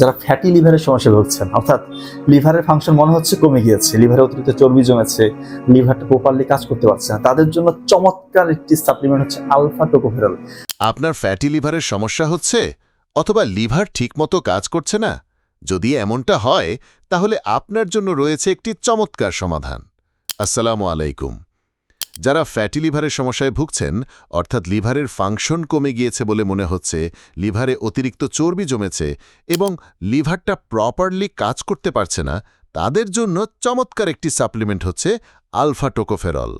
যারা ফ্যাটি লিভারের সমস্যা ভুগছেন, অর্থাৎ লিভারের ফাংশন মনে হচ্ছে কমে গিয়েছে লিভারে অতিরিক্ত চর্বি জমেছে লিভারটা প্রপারলি কাজ করতে পারছে না, তাদের জন্য চমৎকার একটি সাপ্লিমেন্ট হচ্ছে আলফা টোকোফেরল আপনার ফ্যাটি লিভারের সমস্যা হচ্ছে অথবা লিভার ঠিকমতো কাজ করছে না? যদি এমনটা হয়, তাহলে আপনার জন্য রয়েছে একটি চমৎকার সমাধান। আসসালামু আলাইকুম। যারা ফ্যাটি লিভারের সমস্যায় ভুগছেন, অর্থাৎ লিভারের ফাংশন কমে গিয়েছে বলে মনে হচ্ছে, লিভারে অতিরিক্ত চর্বি জমেছে এবং লিভারটা প্রপারলি কাজ করতে পারছে না, তাদের জন্য চমৎকার একটি সাপ্লিমেন্ট হচ্ছে আলফা টোকোফেরল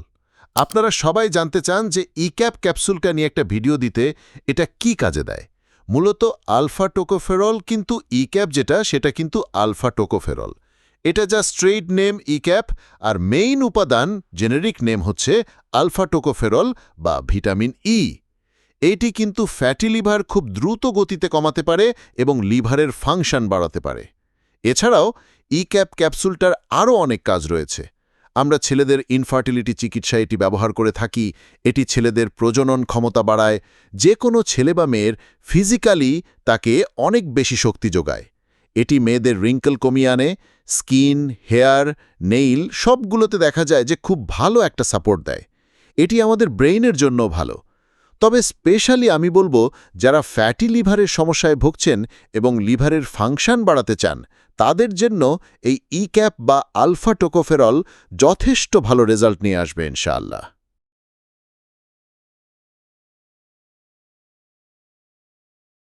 আপনারা সবাই জানতে চান যে ইক্যাপ ক্যাপসুলটা নিয়ে একটা ভিডিও দিতে এটা কি কাজে দেয়। মূলত আলফা টোকোফেরল কিন্তু ইক্যাপ যেটা, সেটা কিন্তু আলফা টোকোফেরল এটা যা স্ট্রেইট নেম ইক্যাপ আর মেইন উপাদান, জেনেরিক নেম হচ্ছে আলফা টোকোফেরল বা ভিটামিন ই এটি কিন্তু ফ্যাটি লিভার খুব দ্রুত গতিতে কমাতে পারে এবং লিভারের ফাংশন বাড়াতে পারে। এছাড়াও ইক্যাপ ক্যাপসুলটার আরও অনেক কাজ রয়েছে। আমরা ছেলেদের ইনফার্টিলিটি চিকিৎসা এটি ব্যবহার করে থাকি, এটি ছেলেদের প্রজনন ক্ষমতা বাড়ায় যে কোনো ছেলে বা মেয়ের ফিজিক্যালি তাকে অনেক বেশি শক্তি যোগায়। এটি মেয়েদের রিঙ্কল কমিয়ে আনে স্কিন হেয়ার নেইল সবগুলোতে দেখা যায় যে খুব ভালো একটা সাপোর্ট দেয়। এটি আমাদের ব্রেইনের জন্য ভালো। তবে স্পেশালি আমি বলব, যারা ফ্যাটি লিভারের সমস্যায় ভুগছেন এবং লিভারের ফাংশন বাড়াতে চান, তাদের জন্য এই ই ক্যাপ বা আলফা টোকোফেরল যথেষ্ট ভালো রেজাল্ট নিয়ে আসবে, ইনশাআল্লাহ।